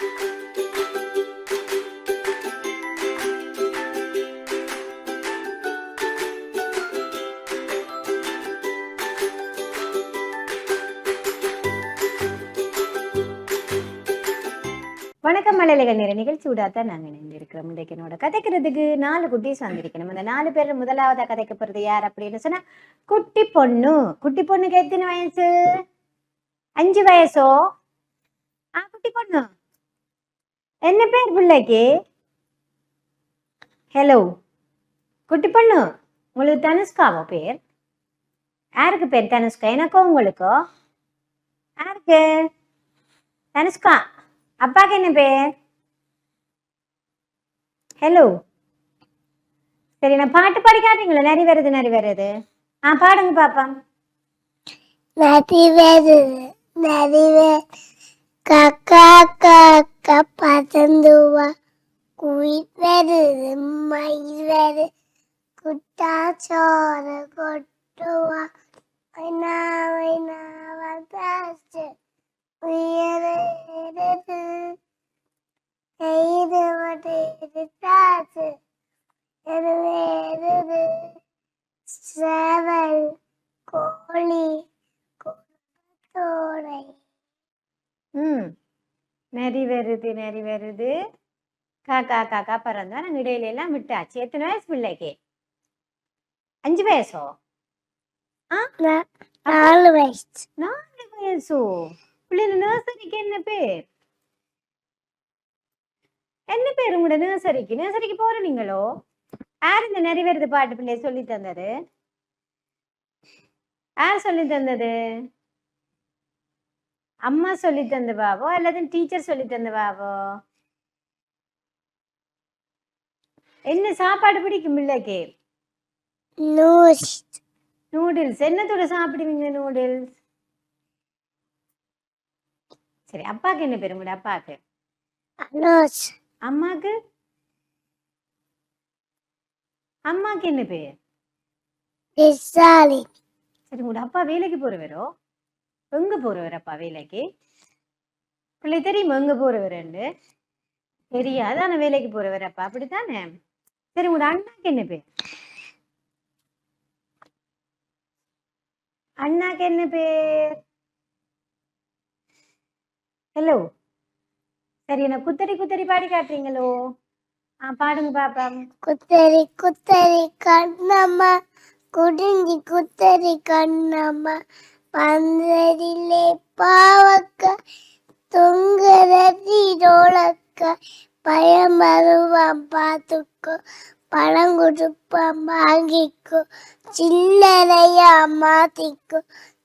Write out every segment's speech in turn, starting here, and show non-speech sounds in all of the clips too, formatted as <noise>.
வணக்கம் மலையில நேர நிகழ்ச்சியோட தான் நாங்கள் இணைந்திருக்கிறோம். இன்றைக்கு என்னோட கதைக்கிறதுக்கு நாலு குட்டீஸ் வந்திருக்கணும். அந்த நாலு பேர் முதலாவதா கதைக்க போறது யார் அப்படின்னு சொன்னா குட்டி பொண்ணு. குட்டி பொண்ணுக்கு எத்தனை வயசு? அஞ்சு வயசோ? ஆ குட்டி பொண்ணு. என்ன பேர் பிள்ளைக்கு ஹலோ குட்டி பொண்ணு உங்களுக்கு தனுஷ்காவோ பேர் யாருக்கு பேர் தனுஷ்கா எனக்கோ உங்களுக்கோ யாருக்கு தனுஷ்கா அப்பாக்கு என்ன பேர் ஹலோ சரி நான் பாட்டு படிக்காதீங்களா நிறைய வருது நிறைய வருது ஆ பாடுங்க பாப்பா நிறைய வருது நிறைய கக்கா கக்கா பசந்துவா குயில் வருது மயில் வருது குட்டா சோறு கொட்டுவா வைனா வைனா வந்தாச்சு உயரது எய்து வட்டது தாச்சு எருவேறுது சேவல் கோழி தோடை ம். நரி வருது நரி வருது. காக்கா காக்கா பறந்தா நாங்கள் இடையில எல்லாம் விட்டாச்சு. எத்தனை வயசு பிள்ளைக்கு? அஞ்சு வயசோ? நாலு வயசு. நாலு வயசோ? பிள்ளைங்க நர்சரிக்கு என்ன பேர்? என்ன பேர் உங்களோட நர்சரிக்கு? நர்சரிக்கு போற நீங்களோ? யார் இந்த நிறைவேறது பாட்டு பிள்ளைய சொல்லி தந்தது? யார் சொல்லி தந்தது? அம்மா சொல்லி தந்த பாவோ அல்லது டீச்சர் சொல்லி தந்த பாவோ என்ன சாப்பாடு பிடிக்கும் பிள்ளைக்கு? நூடுல்ஸ் என்னத்தோட சாப்பிடுவீங்க நூடுல்ஸ் சரி அப்பாக்கு என்ன பேர்? உங்களோட அப்பாக்கு? அம்மாக்கு? அம்மாக்கு என்ன பேர்? சரி உங்களோட அப்பா வேலைக்கு போறவரோ? எங்க போறவரப்பா வேலைக்கு? பிள்ளை தெரியுமா எங்க போறவரன்னு? தெரியாது. ஆனா வேலைக்கு போறவரப்பா அப்படித்தானே? சரி உங்களோட அண்ணாக்கு என்ன பேர்? அண்ணாக்கு என்ன பேர்? ஹலோ சரி என்ன குத்தரி குத்தரி பாடி காட்டுறீங்களோ? ஆ பாடுங்க பாப்பா குத்தரி குத்தரி கண்ணம்மா. குடிஞ்சி குத்தரி கண்ணம்மா. பந்தரிலே பாவக்க தொங்குறதி ரோளக்க பயம் வருவான் பார்த்துக்கோ பழம் கொடுப்பான் வாங்கிக்கோ சில்லறையா மாத்திக்கோ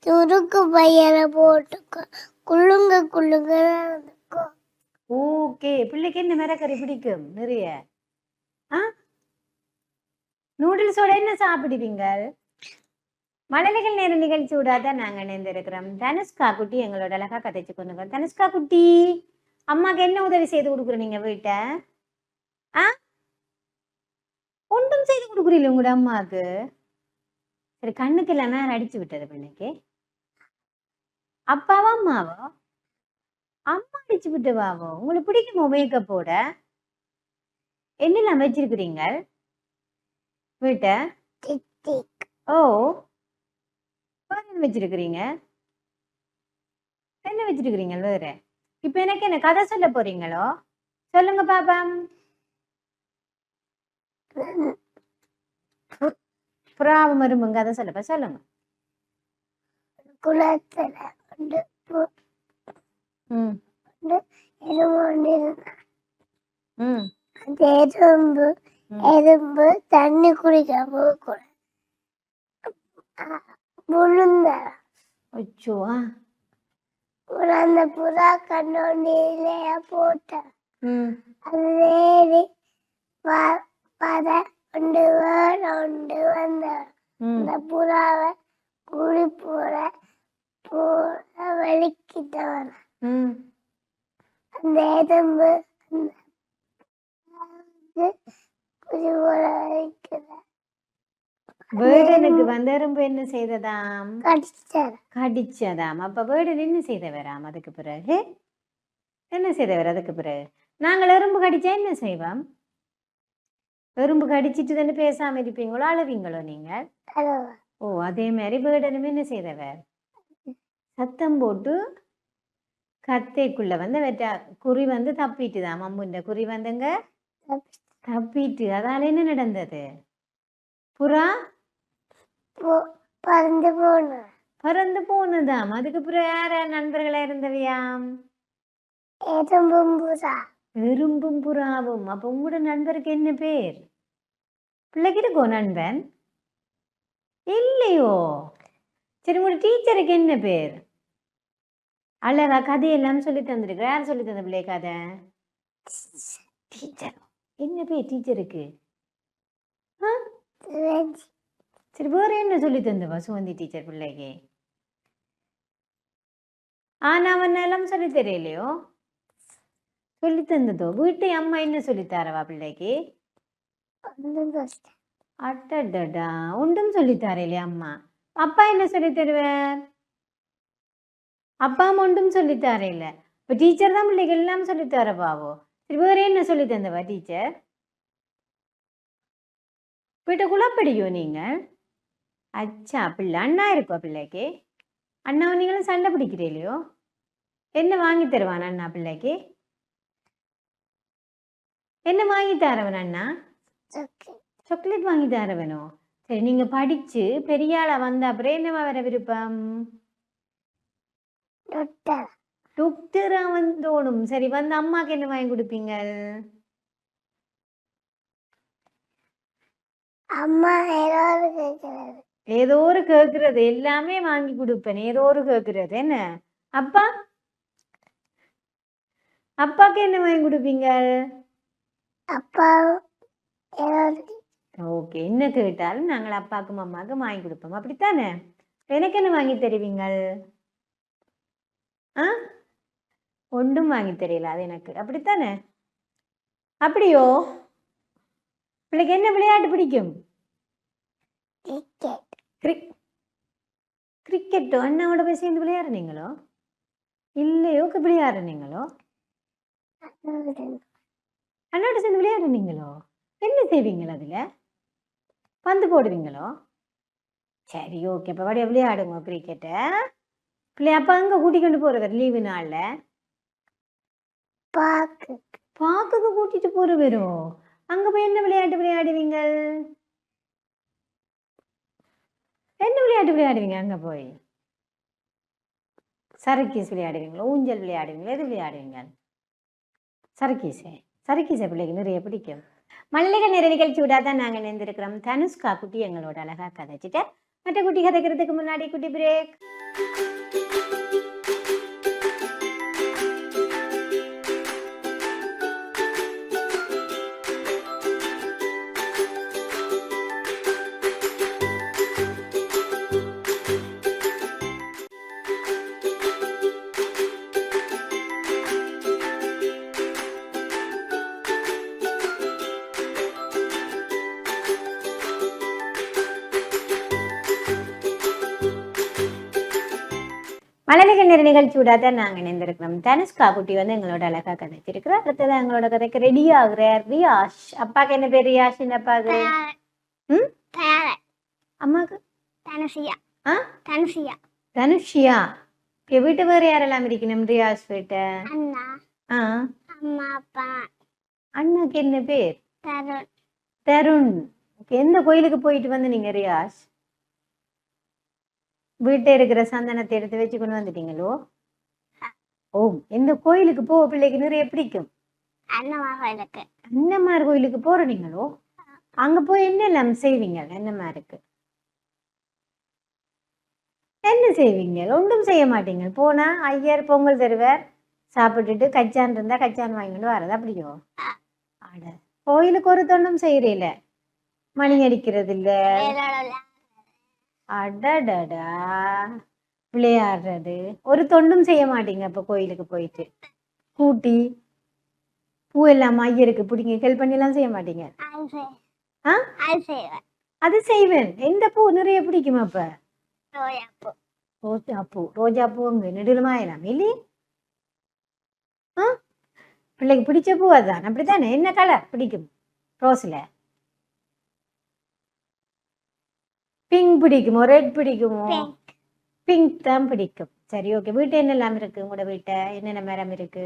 துருக்கு பையரை போட்டுக்கோ குள்ளுங்க குள்ளுங்க நடந்துக்கோ. ஓகே பிள்ளைக்கு இந்த மிரக்கறி பிடிக்கும்? நிறைய. ஆ? நூடுல்ஸோட என்ன சாப்பிடுவீங்க? மழலைகள் நேர நிகழ்ச்சி விடாதான் நாங்க இணைந்திருக்கிறோம். தனுஷ்கா குட்டி எங்களோட அழகா கதைச்சு கொண்டுங்க தனுஷ்கா குட்டி அம்மாக்கு என்ன உதவி செய்து கொடுக்குற நீங்க வீட்டை? ஆ? ஒன்றும் செய்து கொடுக்குறீங்க உங்களோட அம்மாவுக்கு? சரி கண்ணுக்கு இல்லாம அடிச்சு விட்டது பிள்ளைக்கு அப்பாவா அம்மாவா? அம்மா அடிச்சு விட்டுவாவோ உங்களுக்கு பிடிக்குமோ மேக்கப் போட என்னெல்லாம் வச்சிருக்கிறீங்க? வீட்டை? ஓ வச்சிருக்கிறீங்க. என்ன வச்சிருக்கிறீங்க வேற. இப்ப எனக்கு என்ன கதை சொல்ல போறீங்களோ? சொல்லுங்க பாப்பா புறாவு மரும்புங்க கதை சொல்லப்ப சொல்லுங்க. குளத்துல வந்து எறும்பு எறும்பு தண்ணி குடிக்க போகக்கூடாது விழுந்த. அச்சோ ஆ. அந்த புறா கண்ணோண்டியிலேயே போட்ட. ம். அது ஏறி வர கொண்டு கொண்டு வந்த. அந்த புறாவை குழி போட போட வலிக்கிட்ட வர ம். அந்த புறாவுக்கு குழி போட வலிக்கிற வேடனுக்கு வந்தரும்பு என்ன செய்ததாம்? கடிச்சதாம். அப்ப வேடன் என்ன செய்தவராம் அதுக்கு பிறகு? என்ன செய்தவர் அதுக்கு பிறகு? நாங்கள் எறும்பு கடிச்சா என்ன செய்வோம்? எறும்பு கடிச்சிட்டு தானே பேசாம இருப்பீங்களோ? அழுவீங்களோ நீங்கள்? அழுவா. ஓ அதே மாதிரி வேடனும் என்ன செய்தவர்? சத்தம் போட்டு கத்தைக்குள்ள வந்து வெட்ட குறி வந்து தப்பிட்டுதான் மம்முண்ட குறி வந்துங்க? தப்பிட்டு. அதால என்ன நடந்தது? புறா பறந்து போனோம் பறந்து போனதாம். அதுக்கு பிறகு யார நண்பர்களா இருந்தவையாம்? எறும்பும் புறா எறும்பும் புறாவும் அப்ப உங்களோட நண்பருக்கு என்ன பேர்? பிள்ளைக்கு இருக்கோ நண்பன்? இல்லையோ. சரி உங்களோட டீச்சருக்கு என்ன பேர்? அழகா கதையெல்லாம் சொல்லி தந்திருக்கிற யார் சொல்லி தந்த பிள்ளை கதை? டீச்சர். என்ன பேர் டீச்சருக்கு? ஆ? சரி வேற என்ன சொல்லி தந்தவா சுவந்தி டீச்சர் பிள்ளைக்கு? ஆனா அவன் எல்லாம் சொல்லி தெரியலையோ சொல்லி தந்ததோ? வீட்டு அம்மா என்ன சொல்லி தரவா பிள்ளைக்கு? அட்டடடா ஒன்றும் சொல்லி தரையிலே அம்மா. அப்பா என்ன சொல்லி தருவார் அப்பா ஒன்றும் சொல்லி தரையில இப்போ டீச்சர் தான் பிள்ளைக்கு எல்லாம் சொல்லி தரவாவோ? சரி வேற என்ன சொல்லி தந்தவா டீச்சர் வீட்டை குழப்படியோ நீங்கள் அச்சா பிள்ளை அண்ணா இருக்கோ பிள்ளைக்கு? அண்ணாவை நீங்களும் சண்டை பிடிக்கிறீங்களோ என்ன வாங்கி தருவான் அண்ணா பிள்ளைக்கு? என்ன வாங்கி தரவன் அண்ணா? சாக்லேட் வாங்கி தரவனோ? சரி நீங்க படிச்சு பெரிய ஆளா வந்த அப்புறம் என்னவா வர விருப்பம்? டாக்டர் டாக்டரா வந்தோணும். சரி வந்து அம்மாக்கு என்ன வாங்கி கொடுப்பீங்க? அம்மா எல்லாரும் கேட்கிறாரு ஏதோ ஒரு கேக்குறது எல்லாமே வாங்கி கொடுப்பேன். ஏதோ ஒரு கேக்குறது என்ன? அப்பா? அப்பாக்கு என்ன வாங்கி கொடுப்பீங்க? அப்பா ஓகே. என்ன கேட்டாலும் நாங்கள் அப்பாவுக்கும் அம்மாவுக்கும் வாங்கி கொடுப்போம். அப்படித்தானே? எனக்கு என்ன வாங்கி தருவீங்க ஆ? ஒன்றும் வாங்கி தெரியல அது எனக்கு. அப்படித்தானே? அப்படியோ? பிள்ளைக்கு என்ன விளையாட்டு பிடிக்கும்? டிக்கெட் கிரிக் கிரிக்கெட்டோ அண்ணாவோட போய் சேர்ந்து விளையாடுனீங்களோ இல்லையோ விளையாடுனீங்களோ அண்ணாவோட சேர்ந்து விளையாடுனீங்களோ என்ன செய்வீங்களோ அதில்? பந்து போடுவீங்களோ? சரி ஓகே இப்போ வடியா விளையாடுங்க கிரிக்கெட்டை பிள்ளை அப்பா அங்கே கூட்டிக்கொண்டு போகிறவர் லீவு நாளில்? பாக்கு பார்க்குக்கு கூட்டிட்டு போகிறவரோ அங்கே போய் என்ன விளையாட்டு விளையாடுவீங்க என்ன விளையாட்டு விளையாடுவீங்க? அங்கே போய். சரக்கீஸ் விளையாடுவீங்களோ? ஊஞ்சல் விளையாடுவீங்களோ? எது விளையாடுவீங்க? சரக்கீஸே. சரக்கீஸை பிள்ளைக்கு நிறைய பிடிக்கும். மல்லிகை நிற நிகழ்ச்சி விடாதான் நாங்கள் நினைந்திருக்கிறோம் தனுஷ்கா குட்டி எங்களோட அழகா கதைச்சிட்டு மற்ற குட்டி கதைக்கிறதுக்கு முன்னாடி குட்டி பிரேக் நிகழ்ச்சி விடாதான் நாங்கள் இணைந்திருக்கிறோம். தனுஷ்கா குட்டி வந்து எங்களோட அழகா கதைச்சிருக்கிறோம் அடுத்தது எங்களோட கதைக்கு ரெடி ஆகுறார். ரியாஷ். அப்பாக்கு என்ன பேர்? ரியாஷ். அப்பாக்கு? ம்? அம்மாக்கு? தனுஷியா. ஆ? தனுஷியா. தனுஷியா? இங்க வீட்டு வேறு யாரெல்லாம் இருக்கணும்? ரியாஷ் வீட்டை? அண்ணா. ஆ. அம்மா அப்பா. அண்ணாக்கு என்ன பேர்? தருண். தருண். எந்த கோயிலுக்கு போயிட்டு வந்து நீங்க ரியாஷ்? வீட்டை இருக்கிற சந்தனத்தை எடுத்து வச்சு கொண்டு வந்துட்டீங்களோ? ஓ எந்த கோயிலுக்கு போக பிள்ளைக்கு நிறைய பிடிக்கும். அன்னமார் கோயிலுக்கு போறீங்களோ அங்க போய் என்னெல்லாம் செய்வீங்க? அன்னமாருக்கு. என்ன செய்வீங்க? ஒன்றும் செய்ய மாட்டீங்க. போனா ஐயர் பொங்கல் தருவார். சாப்பிட்டுட்டு கச்சான் இருந்தா கச்சான் வாங்கிட்டு வரது அப்படியோ? அட கோயிலுக்கு ஒரு தொண்டும் செய்யறீல மணி அடிக்கிறது இல்ல அடடடா. விளையாடுறது. ஒரு தொண்டும் செய்ய மாட்டீங்க அப்ப கோயிலுக்கு போயிட்டு. கூட்டி பூ எல்லாம் ஐயருக்கு பிடிங்க ஹெல்ப் எல்லாம் செய்ய மாட்டீங்க? அது செய்வேன். எந்த பூ நிறைய பிடிக்குமா அப்ப? ரோஜா பூ. ரோஜா பூ. அங்க நெடுமாயலாம் இல்லையே ஆ? பிள்ளைக்கு பிடிச்ச பூ அதுதான் அப்படித்தானே? என்ன கலர் பிடிக்கும்? ரோஸ்ல பிங்க் பிடிக்குமோ? ரெட் பிடிக்குமோ. பிங்க் தான் பிடிக்கும். சரி ஓகே வீட்டு என்னெல்லாம் இருக்கு உங்களோட வீட்டை என்னென்ன மரம் இருக்கு?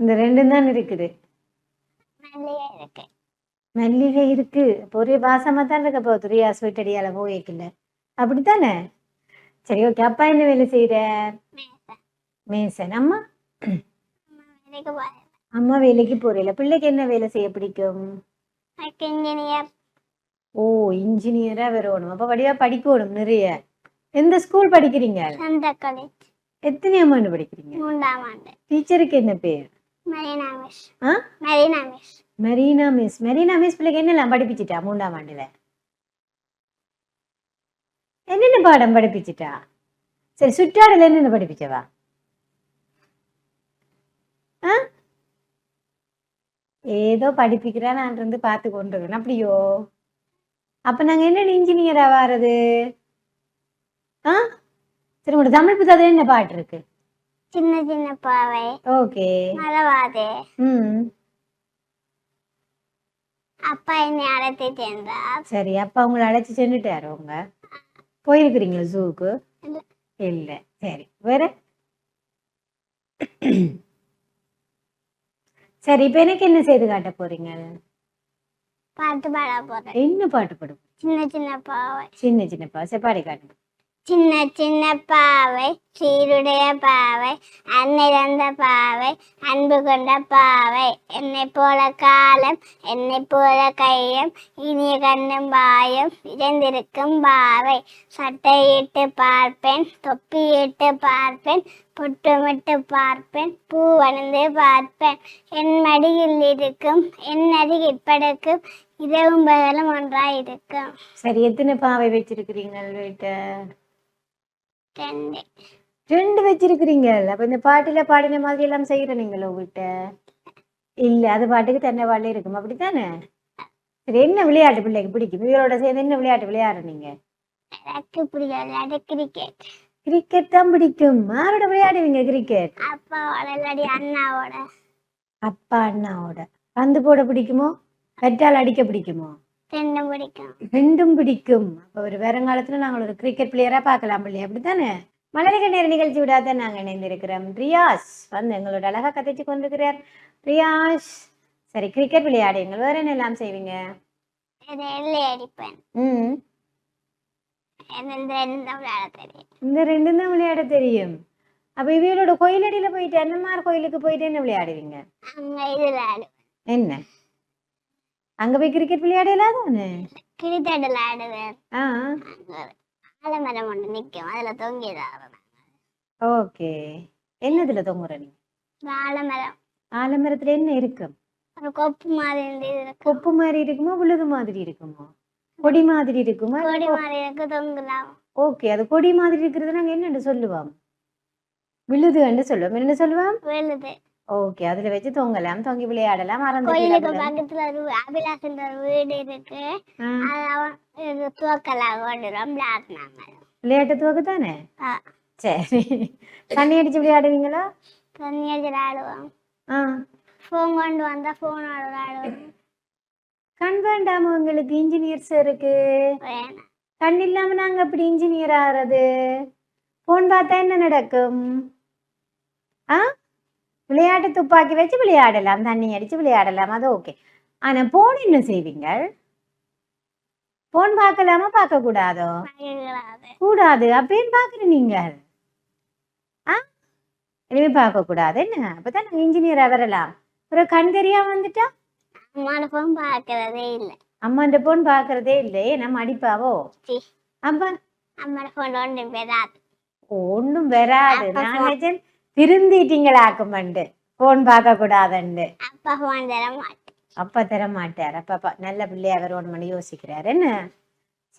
இந்த ரெண்டும் தான் இருக்குது. மல்லிகை இருக்கு. ஒரே வாசமா தான் இருக்க. போகுது ரியா ஸ்வீட் அடியால போய்க்கல அப்படித்தானே? சரி ஓகே அப்பா என்ன வேலை செய்யற மேசை. மேசன்? அம்மா? அம்மா வேலைக்கு போறீல. பிள்ளைக்கு என்ன வேலை செய்ய பிடிக்கும்? இன்ஜினியர் ஓ இன்ஜினியரா வரணும் அப்ப வடிவா படிக்கணும் நிறைய. எந்த ஸ்கூல் படிக்கிறீங்க? சந்த காலேஜ் எத்தனை ஆண்டு படிக்கிறீங்க? மூன்றாம் ஆண்டு. டீச்சருக்கு என்ன பேர்? Marina miss. ஆ? Marina miss. Marina miss. Marina miss பிள்ளைக்கு என்னெல்லாம் படிப்பிச்சிட்டா மூன்றாம் ஆண்டுல? என்னென்ன பாடம் படிப்பிச்சிட்டா? சரி சுற்றாடல என்னென்ன படிப்பிச்சவா? ஏதோ படிப்பிக்கிறா நான் இருந்து பார்த்து கொண்டு அப்படியோ? அப்ப நாங்க என்ன இன்ஜினியரா வாரது? ஆ? சரி உங்களோட தமிழ் புத்தகத்துல என்ன பாட்டு இருக்கு? சின்ன சின்ன பாவை. ஓகே. மறவாதே ம். அப்பா என்னை அழைத்து சென்றார். சரி அப்பா உங்களை அழைச்சி சென்றுட்டாரு உங்க? போயிருக்கிறீங்களா ஜூக்கு. இல்ல. சரி வேற? சரி இப்ப எனக்கு என்ன செய்து காட்ட போறீங்க? பாட்டு பாட போறேன். என்ன பாட்டு பாடும் சின்ன சின்ன பாவை. சின்ன சின்ன பா சரி பாடி காட்டுங்க சின்ன சின்ன பாவை சீருடைய பாவை அன்னிறந்த பாவை அன்பு கொண்ட பாவை என்னை போல காலம் என்னை போல கையம் இனிய கண்ணும் பாயம் இழந்திருக்கும் பாவை. சட்டையிட்டு பார்ப்பேன் தொப்பியிட்டு பார்ப்பேன் பொட்டுமிட்டு பார்ப்பேன் பூ அணிந்து பார்ப்பேன். என் மடியில் இருக்கும் என் அருகில் படுக்கும் இரவும் பகலும் ஒன்றாக இருக்கும் சரி எத்தனை பாவை வச்சிருக்கிறீங்க வீட்டை ரெண்டு. ரெண்டு வச்சிருக்கிறீங்க அப்ப இந்த பாட்டுல பாடின மாதிரி எல்லாம் செய்யற நீங்களோ வீட்ட இல்ல அது பாட்டுக்கு தன்னை பாடல இருக்கும். அப்படித்தானே? சரி என்ன விளையாட்டு பிள்ளைக்கு பிடிக்கும்? இவரோட சேர்ந்து என்ன விளையாட்டு விளையாடுறீங்க கிரிக்கெட் கிரிக்கெட் தான் பிடிக்கும். யாரோட விளையாடுவீங்க கிரிக்கெட் அப்பாவோட இல்லாடி அண்ணாவோட. அப்பா அண்ணாவோட. பந்து போட பிடிக்குமோ? பெட்டால் அடிக்க பிடிக்குமோ? ரெண்டும் பிடிக்கும். ரெண்டும் பிடிக்கும். அப்ப ஒரு வருங்காலத்துல நாங்கள் ஒரு கிரிக்கெட் பிளேயரா பார்க்கலாம் பிள்ளை அப்படித்தானே? மலரிக நேர நிகழ்ச்சி விடாத நாங்க இணைந்திருக்கிறோம். ரியாஸ் வந்து எங்களோட அழகா கதைச்சு கொண்டிருக்கிறார். ரியாஸ் சரி கிரிக்கெட் விளையாடுவீங்க வேற என்ன எல்லாம் செய்வீங்க? அடிப்பேன். ம். இந்த ரெண்டும் தான் விளையாட தெரியும். அப்ப இவையோட கோயிலடியில போயிட்டு அன்னமார் கோயிலுக்கு போயிட்டு என்ன விளையாடுவீங்க? என்ன? அங்க போய் கிரிக்கெட் விளையாடலாம் தானே கிரிக்கெட் விளையாடுவேன் ஆலமரம் ஒன்று நிற்கும் அதுல தொங்கி ஓகே. என்னதுல தொங்குற நீ? ஆலமரம். ஆலமரத்துல என்ன இருக்கும்? ஒரு கொப்பு மாதிரி கொப்பு மாதிரி இருக்குமோ விழுது மாதிரி இருக்குமோ? கொடி மாதிரி இருக்குமா? கொடி மாதிரி இருக்கு தொங்கலாம். ஓகே அது கொடி மாதிரி இருக்கிறது நாங்க என்னன்னு சொல்லுவோம்? விழுதுன்னு சொல்லுவோம். என்ன சொல்லுவோம்? விழுது. ஓகே அதுல வச்சு தொங்கலாம். தொங்கி விளையாடலாம். மறந்து கோயிலுக்கு பக்கத்துல ஒரு அபிலாசன் ஒரு வீடு இருக்கு. அது துவக்கலாம் ஓடுறோம் விளையாடினாங்க விளையாட்டு துவக்கு தானே. சரி. தண்ணி அடிச்சு விளையாடுவீங்களா? தண்ணி அடிச்சு விளையாடுவோம். ஆ. ஃபோன் கொண்டு வந்தா ஃபோனோட விளையாடுவோம். கண் வேண்டாம உங்களுக்கு? இன்ஜினியர்ஸ் இருக்கு. கண் இல்லாம நாங்க எப்படி இன்ஜினியர் ஆறது? போன் பார்த்தா என்ன நடக்கும்? ஆ? விளையாட்டு துப்பாக்கி வச்சு விளையாடலாம் தண்ணி அடிச்சு விளையாடலாம் அது ஓகே ஆனா போன் என்ன செய்வீங்க போன் பார்க்கலாமா பார்க்க கூடாதோ. கூடாது அப்பயும் பாக்குற நீங்க ஆ? இனிமே பார்க்க கூடாது என்ன? அப்பதான் நாங்க இன்ஜினியரா வரலாம் ஒரு கண் தெரியா வந்துட்டா? அம்மாவோட ஃபோன் பார்க்கறதே இல்லை. அம்மாண்ட போன் பாக்குறதே இல்லையே நம்ம அடிப்பாவோ? சி. அப்ப? அம்மாவோட ஃபோன் ஒன்று பெறாது ஒண்ணும் வராது. நான் திருந்திட்டீங்களாக்குமண்டு. போன் பார்க்க கூடாதுண்டு அப்பா ஃபோன் தர மாட்டேன் அப்பா தர மாட்டார் அப்பா நல்ல பிள்ளையா வரணும்னு யோசிக்கிறாரு. என்ன?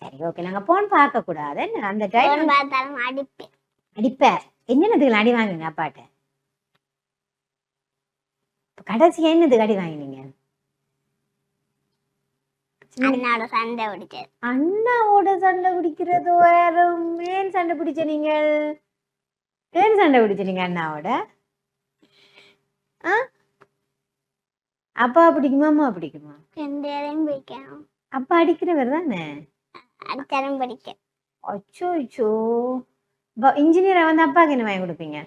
சரி ஓகே நாங்க போன் பார்க்க கூடாது அந்த டைம் அடிப்பேன். அடிப்பார். என்னதுக்கு அடி வாங்குங்க அப்பாட்ட? கடைசியா என்னதுக்கு அடி வாங்கினீங்க? அண்ணாவோட சண்டை பிடிச்சது. அண்ணாவோட சண்டை பிடிக்கிறது வேறும் ஏன் சண்டை பிடிச்ச நீங்கள்? ஏன் சண்டை பிடிச்ச நீங்க அண்ணாவோட? ஆ? அப்பா பிடிக்குமா அம்மா பிடிக்குமா? ரெண்டு பேரையும் பிடிக்கணும். அப்பா அடிக்கிறவர் தானே? அடிச்சாலும் பிடிக்கும் அச்சோ அச்சோ. இன்ஜினியரை வந்து அப்பாவுக்கு என்ன வாங்கி கொடுப்பீங்க?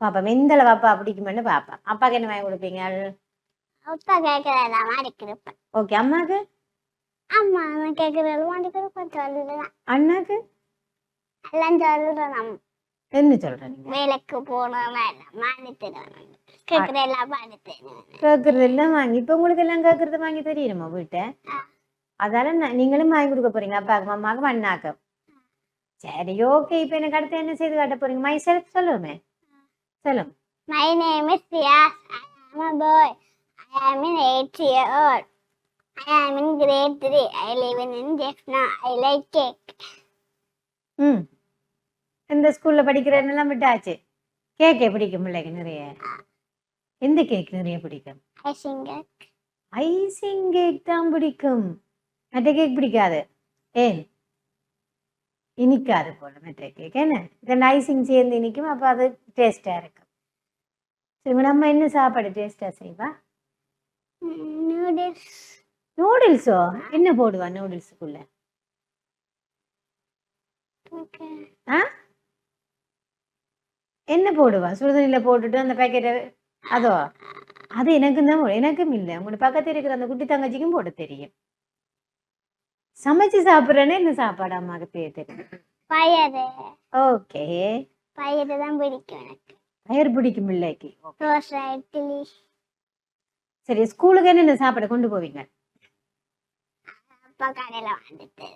பாப்பா மெந்தளவு அப்பா பிடிக்குமென்னு பாப்பா. அப்பாவுக்கு என்ன வாங்கி கொடுப்பீங்க? அப்பா கேட்கறதெல்லாம் அடிக்கிறப்ப ஓகே அம்மாவுக்கு அம்மா அவன் கேட்கறதெல்லாம் அடிக்கிறப்ப சொல்லுதான். அண்ணாக்கு? எல்லாம் சொல்லுறோம் நம்ம என்ன சொல்ற நீங்க வேலைக்கு தருவாங்க கேட்கற எல்லாம் பாடி தருவாங்க கேட்கறது எல்லாம் வாங்கி இப்ப உங்களுக்கு எல்லாம் கேட்கறது வாங்கி தெரியுமா வீட்டை? அதால நீங்களும் வாங்கி கொடுக்க போறீங்க. அப்பாவுக்கு அம்மாவுக்கு அண்ணாக்கு சரி ஓகே இப்ப எனக்கு அடுத்து என்ன செய்து காட்ட போறீங்க? மை செல்ஃப் சொல்லுமே. சொல்லும். My name is Riaz. I am a boy. I am in eight year old. I am in grade three. I live in Jaffna. I like cake. ம். இந்த ஸ்கூல்ல படிக்கிறதெல்லாம் விட்டாச்சு? கேக்கே பிடிக்கும் பிள்ளைக்கு நிறைய. எந்த கேக் நிறைய பிடிக்கும். ஐசிங் கேக் தான் பிடிக்கும். மற்ற கேக் பிடிக்காது. ஏன்? இனிக்காது போல மற்ற கேக் என்ன? ரெண்டு ஐசிங் சேர்ந்து இனிக்கும் அப்போ அது டேஸ்டாக இருக்கும். சரி நம்ம என்ன சாப்பாடு டேஸ்டாக செய்வா? Noodles. நூடுல்ஸோ என்ன போடுவா நூடுல்ஸுக்குள்ள. ஆ? என்ன போடுவா? சுடுதண்ணியில் போட்டுட்டு அந்த பேக்கெட்டை அதோ? அது எனக்கும் தான் எனக்கும் இல்லை. உங்களோட பக்கத்தில் இருக்கிற அந்த குட்டி தங்கச்சிக்கும் போட தெரியும். சமைச்சு சாப்பிட்றேன்னு என்ன சாப்பாடு அம்மாவுக்கு பேர் தெரியும்? பயறு. ஓகே. பயறு தான் பிடிக்கும் எனக்கு. பயிர் பிடிக்கும் பிள்ளைக்கு. தோசை இட்லி. சரி ஸ்கூலுக்கு என்னென்ன சாப்பாடு கொண்டு போவீங்க? அப்பா கடையில் வாங்கிட்டு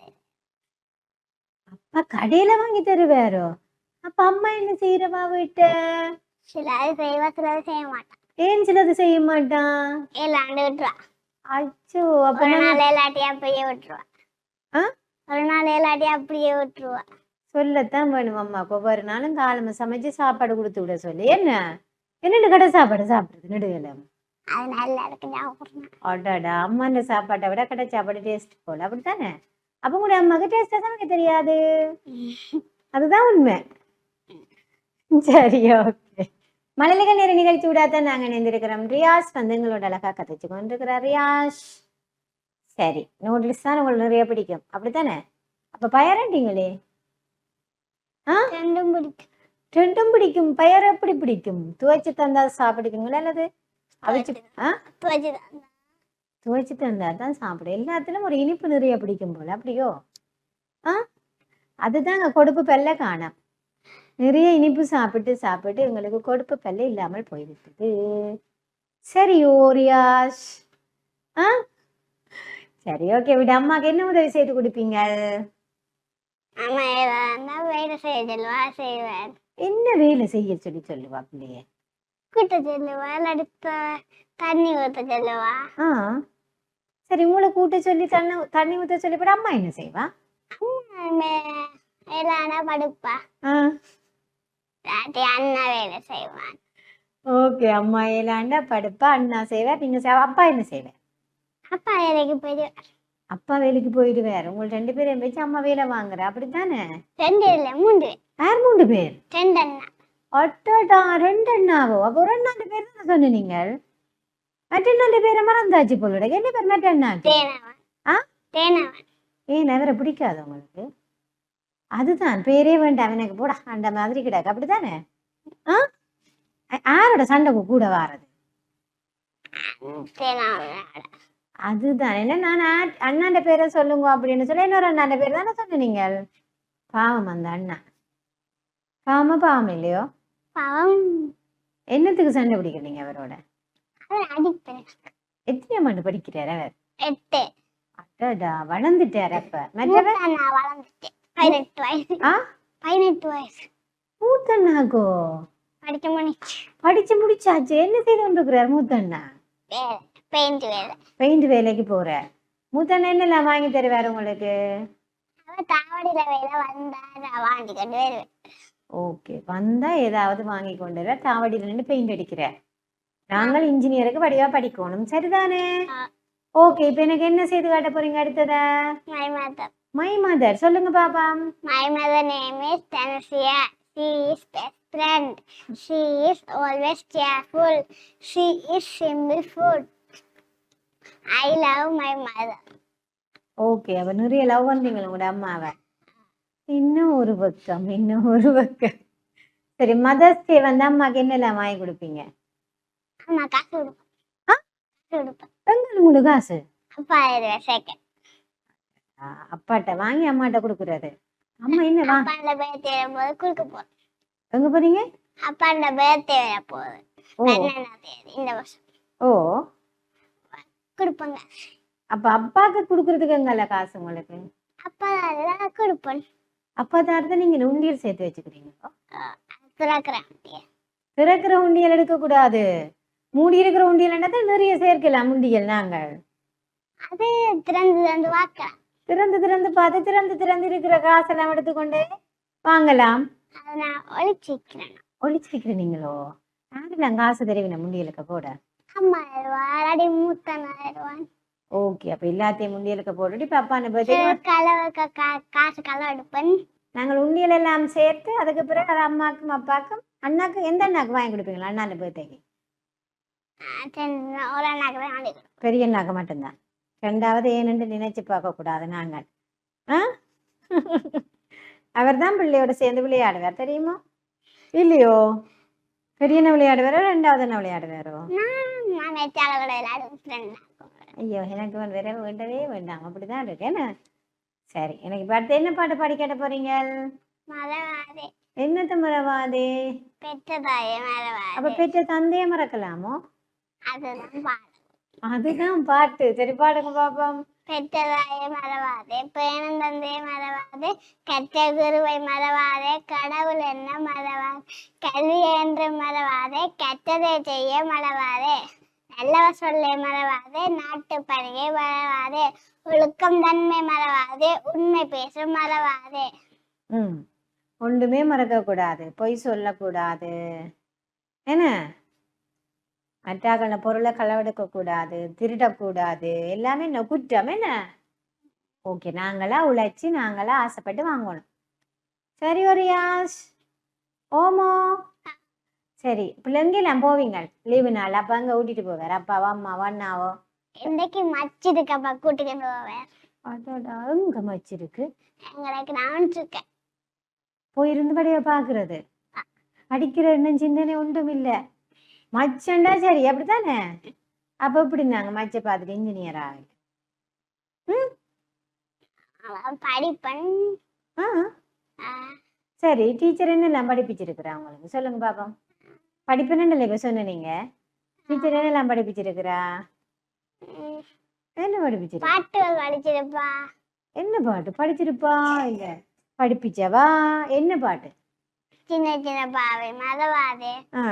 அப்பா கடையில வாங்கி தருவாரோ? அப்ப அம்மா என்ன செய்யறவா வீட்ட? சிலது செய்வா சிலது செய்ய மாட்டான் ஏன் சிலது செய்ய மாட்டான் இல்லாண்டு விட்டுருவா. அச்சோ அப்ப ஒரு நாள் இல்லாட்டி அப்படியே விட்டுருவா? ஒரு நாள் இல்லாட்டி அப்படியே விட்டுருவா. சொல்லத்தான் வேணும் அம்மா. ஒவ்வொரு நாளும் காலமா சமைச்சு சாப்பாடு கொடுத்து விட சொல்லி. என்ன? என்னென்ன கடை சாப்பாடு சாப்பிடுறது? நெடுகல அது நல்லா இருக்கு ஞாபகம் அடாடா அம்மாண்ட சாப்பாட்டை விட கடை சாப்பாடு டேஸ்ட் போல. அப்படித்தானே? அப்ப கூட அம்மாவுக்கு டேஸ்டா சமைக்க தெரியாது. அதுதான் உண்மை. <laughs> சரி ஓகே மழலைக நேர நிகழ்ச்சி விடாதான் நாங்க இணைந்திருக்கிறோம். ரியாஸ் வந்து எங்களோட அழகா கதைச்சு கொண்டிருக்கிறார். ரியாஸ். சரி நூடுல்ஸ் தான் உங்களுக்கு நிறைய பிடிக்கும். அப்படித்தானே? அப்ப பயரண்டிங்களே ரெண்டும் பிடிக்கும். ரெண்டும் பிடிக்கும். பயர் எப்படி பிடிக்கும்? துவைச்சு தந்தா சாப்பிடுவீங்களா அல்லது அவிச்சு ஆ? துவைச்சு தந்தா. தான் சாப்பிடு எல்லாத்திலும் ஒரு இனிப்பு நிறைய பிடிக்கும் போல. அப்படியோ? ஆ? அதுதாங்க கொடுப்பு பெல்ல காணாம். நிறைய இனிப்பு சாப்பிட்டு சாப்பிட்டு எங்களுக்கு கொடுப்பு பெல்ல இல்லாமல் போயிடுது சரி ஓரியாஸ் ஆ? சரி ஓகே விட. அம்மாக்கு என்ன உதவி செய்து கொடுப்பீங்க? என்ன வேலை செய்ய சொல்லி சொல்லுவா பிள்ளைய? கூட்ட சொல்லுவா இல்லாட்டி தண்ணி ஊத்த சொல்லுவா ஆ. சரி உங்களை கூட்ட சொல்லி தண்ணி தண்ணி ஊற்ற சொல்லி அம்மா என்ன செய்வா? வேலைனா படுப்பா. இல்லாட்டி அண்ணா வேலை செய்வான் ஓகே அம்மா ஏலாண்டா படுப்பா அண்ணா செய்வார் நீங்க செய்வா அப்பா என்ன செய்வார்? அப்பா வேலைக்கு போயிடுவார். அப்பா வேலைக்கு போயிடுவார். உங்கள் ரெண்டு பேரையும் வச்சு அம்மா வேலை வாங்குற அப்படித்தானே? ரெண்டு இல்லை மூன்று யார் மூன்று பேர்? ரெண்டு அண்ணா. அட்டடா ரெண்டு அண்ணாவோ? அப்போ ஒரு அண்ணாண்டு பேர் தான் சொன்ன நீங்கள்? மற்ற அண்ணாண்டு பேரை மறந்தாச்சு போலோட. என்ன பேர் மற்ற அண்ணாக்கு? தேனவன். ஆ? தேனவன். ஏன் அவரை பிடிக்காது உங்களுக்கு? அதுதான். பேரே வேண்டாம். எனக்கு போட. அந்த மாதிரி கிடக்கு. அப்படித்தானே? ஆ? யாரோட சண்டை கூட வாரது. அதுதான். என்ன நான் அண்ணாண்ட பேரை சொல்லுங்க அப்படின்னு சொல்லி இன்னொரு அண்ணாண்ட பேர் தானே சொன்ன நீங்கள்? பாவம் அந்த அண்ணா. பாவமா பாவம் இல்லையோ? பாவம். என்னத்துக்கு சண்டை பிடிக்கிறீங்க அவரோட? எத்தனை ஆண்டு படிக்கிறார் அவர்? வளர்ந்துட்டார் அப்ப. மற்றவர்? பதினெட்டு வயசு. ஆ? பதினெட்டு வயசு. மூத்தண்ணாக்கோ? படிக்க முடிச்சு. படிச்சு முடிச்சாச்சு. என்ன செய்து கொண்டிருக்கிறார் மூத்தண்ணா? பெயிண்ட் வேலை. பெயிண்ட் வேலைக்கு போறார் மூத்தண்ணா என்னெல்லாம் வாங்கி தருவார் உங்களுக்கு? தாவடியில வேலை வந்தா வாங்கி கொண்டு வருவேன். ஓகே. வந்தா ஏதாவது வாங்கி கொண்டு வர தாவடியில் நின்று பெயிண்ட் அடிக்கிற. நாங்கள் இன்ஜினியருக்கு வடிவா படிக்கணும். சரிதானே. ஓகே. இப்போ எனக்கு என்ன செய்து காட்ட போறீங்க அடுத்ததா. மை மதர் சொல்லுங்க பாப்பா My mother name is Tanasia. She is best friend. She is always cheerful. She is simple food. I love my mother. Okay அப்ப நிறைய லவ் பண்றீங்களா உங்களோட அம்மாவை இன்னும் ஒரு பக்கம் இன்னும் ஒரு பக்கம் சரி மதர்ஸ் டே வந்து அம்மாக்கு என்னெல்லாம் வாங்கி கொடுப்பீங்க அம்மா காசு கொடுப்பேன் எங்க உங்களுக்கு காசு அப்பா அப்பாட்ட வாங்கி அம்மாட்ட கொடுக்குறது அம்மா என்ன வா. அப்பாண்ட வரும்போது கொடுக்க போறேன். எங்க போறீங்க? அப்பாண்ட பேர்த்தே வர போகுது. இந்த வருஷம். ஓ. கொடுப்பேங்க. அப்ப அப்பாக்கு கொடுக்கறதுக்கு எங்கல்ல காசு உங்களுக்கு? அப்பா தான் கொடுப்பேன். அப்பா தரத நீங்க உண்டியல் சேர்த்து வச்சுக்கிறீங்க. திறக்கிற உண்டியல். எடுக்க கூடாது மூடி இருக்கிற உண்டியல் நிறைய சேர்க்கலாம் உண்டியல் நாங்கள். அது திறந்து திறந்து பார்க்கலாம் திறந்து திறந்து பார்த்து திறந்து திறந்து இருக்கிற காசெல்லாம் எடுத்துக்கொண்டு வாங்கலாம். ஒளிச்சிருக்கிற நீங்களோ? யாரெல்லாம் காசு தெரிவின முண்டியலுக்க போட. ஓகே அப்ப எல்லாத்தையும் முண்டியலுக்க போட்டுட்டு இப்ப அப்பா காசு கலவை எடுப்பேன். நாங்கள் உண்டியல் எல்லாம் சேர்த்து அதுக்கு பிறகு அது அம்மாக்கும் அப்பாக்கும் அண்ணாக்கு எந்த அண்ணாக்கு வாங்கி கொடுப்பீங்களா? அண்ணா பர்த்டேக்கு. பெரிய அண்ணாக்கு மட்டும்தான். ரெண்டாவது ஏனென்று நினைச்சு பார்க்க கூடாது நாங்கள். ஆ? அவர் தான் பிள்ளையோட சேர்ந்து விளையாடுவார் தெரியுமா? இல்லையோ? பெரிய என்ன விளையாடுவாரோ? ரெண்டாவது என்ன விளையாடுவாரோ. ஐயோ எனக்கு வேற வேண்டவே வேண்டாம். அப்படிதான் இருக்கு. என்ன? சரி எனக்கு இப்போ அடுத்து என்ன பாட்டு பாடி கேட்ட போறீங்க மறவாதே. என்னத்த மறவாதே? பெற்றதாயே அப்ப மறவாதே. பெற்ற தந்தைய மறக்கலாமோ? அதுதான் அதுதான் பாட்டு. சரி பாடுங்க பாப்போம். பெற்றதாயே மறவாதே பேணும் தந்தையை மறவாதே கற்ற குருவை மறவாதே கடவுள் என்ன மறவாதே கல்வி என்று மறவாதே கற்றதை செய்ய மறவாதே நல்லவ சொல்லை மறவாதே நாட்டு பணியை மறவாதே ஒழுக்கம் தன்மை மறவாதே உண்மை பேசும் மறவாதே. ஒன்றுமே மறக்க கூடாது பொய் சொல்லக்கூடாது. என்ன? மற்றாக்கள பொருளை களவெடுக்க கூடாது திருடக்கூடாது. எல்லாமே என்ன குற்றம் என்ன? ஓகே நாங்களா உழைச்சி நாங்களா ஆசைப்பட்டு வாங்கணும். சரி ஒரு யாஸ் ஓமோ. சரி பிள்ளைங்கெல்லாம் போவீங்க? லீவு நாள் அப்ப அங்க ஊட்டிட்டு போவார்? அப்பாவோ அம்மாவோ அண்ணாவோ? இன்னைக்கு மச்சிதுக்கு அப்பா கூட்டிட்டு போவேன் அதோட எங்க மச்சிருக்கு எங்களுக்கு நான் இருக்கேன் போயிருந்து படிய பாக்குறது? படிக்கிற இன்னும் சிந்தனை ஒன்றும் இல்ல. மச்சண்டா சரி அப்படித்தானே? அப்ப எப்படி நாங்க மச்ச பார்த்துட்டு இன்ஜினியர் படிப்பன். சரி டீச்சர் என்னெல்லாம் படிப்பிச்சிருக்கிறா உங்களுக்கு? சொல்லுங்க பாப்போம். படிப்புன்னு இப்ப சொன்ன நீங்க? டீச்சர் என்னெல்லாம் படிப்பிச்சிருக்கிறா? என்ன படிப்பிச்சிருக்கா பாட்டுகள் படிச்சிருப்பா என்ன பாட்டு? படிச்சிருப்பா இல்ல. படிப்பிச்சவா? என்ன பாட்டு? சின்ன சின்ன பாவை மறவாதே ஆ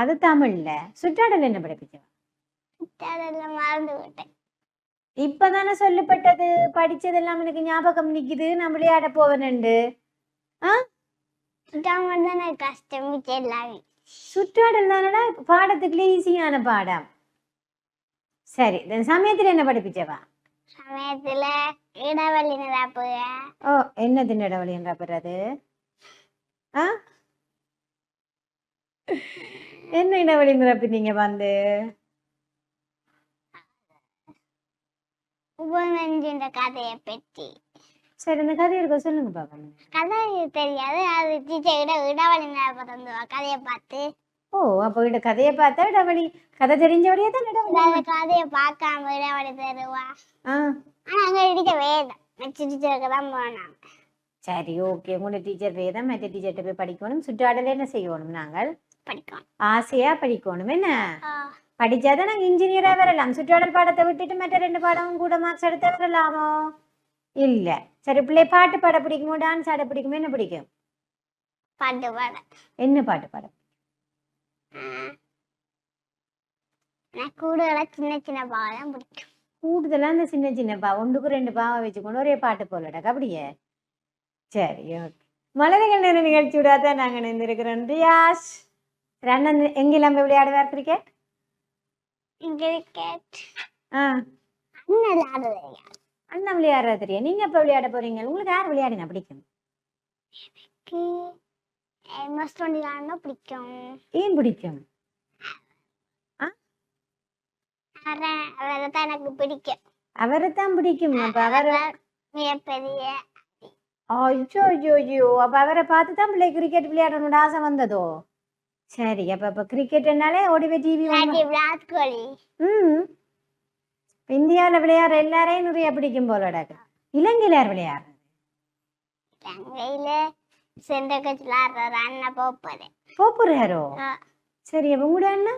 அது தமிழ்ல. சுற்றாடல் என்ன படிப்பிச்சவா அதெல்லாம் மறந்து விட்டேன். இப்பதானே சொல்லப்பட்டது படிச்சதெல்லாம் எனக்கு ஞாபகம் நிக்குது. நான் விளையாட போவேனுண்டு. மட்டும் எனக்கு கஷ்டம் எல்லாமே. சுற்றாடல் தானடா? பாடத்துக்குள்ள ஈஸியான பாடம். சரி சமயத்துல என்ன படிப்பிச்சவா? சமயத்துல இடைவெளி நிரப்புக ஓ என்ன தின்னட வழின்ற பிறது ஆ? என்ன இடைவெளி நிரப்பினீங்க வந்து? உபநஞ்சின்ற கதையை பற்றி சரி இந்த கதை இருக்க? சொல்லுங்க பாப்போம் கதை தெரியாது. அது டீச்சர் இடைவெளி நிரப்ப தந்துவா கதையை பார்த்து. ஓ அப்போ இந்த கதையை பார்த்தா இடைவெளி கதை தெரிஞ்சபடியே தான் அந்த கதையை பார்க்காம இடைவெளி தருவா. ஆனா அங்க இடிக்க வேண்டாம் மெச்சு டீச்சருக்கு தான் போனாங்க. சரி ஓகே. உங்களோட டீச்சர் வேதம் மற்ற டீச்சர்கிட்ட போய் படிக்கணும். சுற்றாடல என்ன செய்யணும் நாங்கள்? ஆசையா படிக்கணும் என்ன ஆ, படிச்சாதான் நாங்க இன்ஜினியரா வரலாம் சுற்றாடல் பாடத்தை விட்டுட்டு மற்ற ரெண்டு பாடமும் கூட மார்க்ஸ் எடுத்து வரலாமோ இல்ல சரி பிள்ளை பாட்டு பாட பிடிக்குமோ டான்ஸ் ஆட பிடிக்குமோ என்ன பிடிக்கும் பாட்டு பாட என்ன பாட்டு பாட கூடுதலா சின்ன சின்ன பாவை தான் பிடிக்கும் கூடுதலா அந்த சின்ன சின்ன பா ஒன்றுக்கு ரெண்டு பாவை வச்சுக்கொண்டு ஒரே பாட்டு போலடா அப்படியே சரி ஓகே மலர்கள் நேர நிகழ்ச்சி விடாதான் நாங்க நின்றுருக்கிறோம் அண்ணன் எங்கெல்லாம் போய் விளையாடுவார் கிரிக்கெட் கிரிக்கெட் ஆ. அண்ணன் விளையாடுறீங்க அண்ணன் விளையாடுறது தெரியும் நீங்க எப்ப விளையாட போறீங்க? உங்களுக்கு யார் விளையாடுங்க பிடிக்கும்? எம்எஸ் டுவெண்ட்டி விளையாடுனா பிடிக்கும். ஏன் பிடிக்கும்? அவரை தான் எனக்கு பிடிக்கும். அவரை தான் பிடிக்கும். அப்ப அவர் அவர் மிகப்பெரிய ஐயோ ஐயோ ஐயோ அப்ப அவரை பார்த்து தான் பிள்ளை கிரிக்கெட் விளையாடணும்னு ஆசை வந்ததோ? சரி அப்ப இப்ப கிரிக்கெட்னாலே ஓடி போய் டிவி இல்லாட்டி விராட் கோலி. ம். இந்தியாவில் விளையாடுற எல்லாரையும் நிறைய பிடிக்கும் போலடாக்கு இலங்கையில் யார் விளையாடுறது? இலங்கையில கட்சி விளையாடுற அண்ணன் போப்பாரு. போப்புறாரோ சரி அப்ப உங்களோட அண்ணா?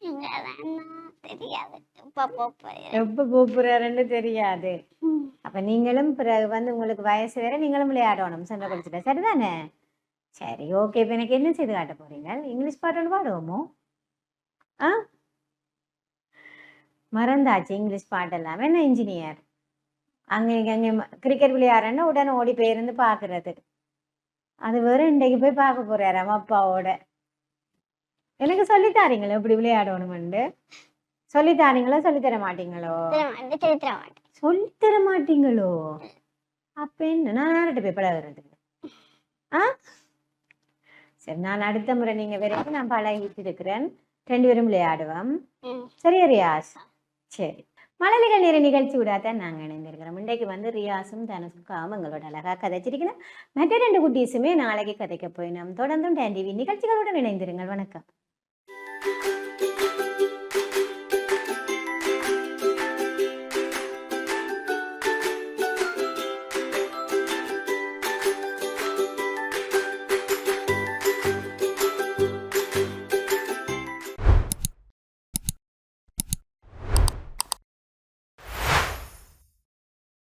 எங்க அண்ணா தெரியாது. இப்ப போப்பாரு எப்ப போப்புறாருன்னு தெரியாது. அப்ப நீங்களும் பிறகு வந்து உங்களுக்கு வயசு வேற நீங்களும் விளையாடணும் சண்டை குடிச்சிட்ட சரிதானே? சரி ஓகே இப்ப எனக்கு என்ன செய்து காட்ட போறீங்க இங்கிலீஷ் பாட்டு பாடுவோமோ? ஆ? மறந்தாச்சு இங்கிலீஷ் பாட்டு எல்லாமே. என்ன இன்ஜினியர் அங்க அங்க கிரிக்கெட் விளையாடுறேன்னு உடனே ஓடி போயிருந்து பாக்குறது அது வெறும் இன்றைக்கு போய் பார்க்க போறாராம் அப்பாவோட. எனக்கு சொல்லித்தாரீங்களோ இப்படி விளையாடணுமெண்டு சொல்லித்தாரீங்களோ சொல்லித்தர மாட்டீங்களோ? சொல்லித்தர மாட்டீங்களோ? அப்ப என்ன? நான் யார்கிட்ட போய் பழகுறது? ஆ? சரி நான் அடுத்த முறை நீங்க வரைக்கும் நான் பழகிட்டு இருக்கிறேன் ரெண்டு பேரும் விளையாடுவோம். சரியா ரியாஸ். சரி. மழலைகள் நேர நிகழ்ச்சி விடாதான் நாங்கள் இணைந்திருக்கிறோம். இன்றைக்கு வந்து ரியாஸும் தனுஷுக்காவும் எங்களோட அழகா கதைச்சிருக்கிறோம் மற்ற ரெண்டு குட்டீஸுமே நாளைக்கு கதைக்க போயினோம். தொடர்ந்தும் டேன் டிவி நிகழ்ச்சிகளுடன் இணைந்திருங்கள். வணக்கம்.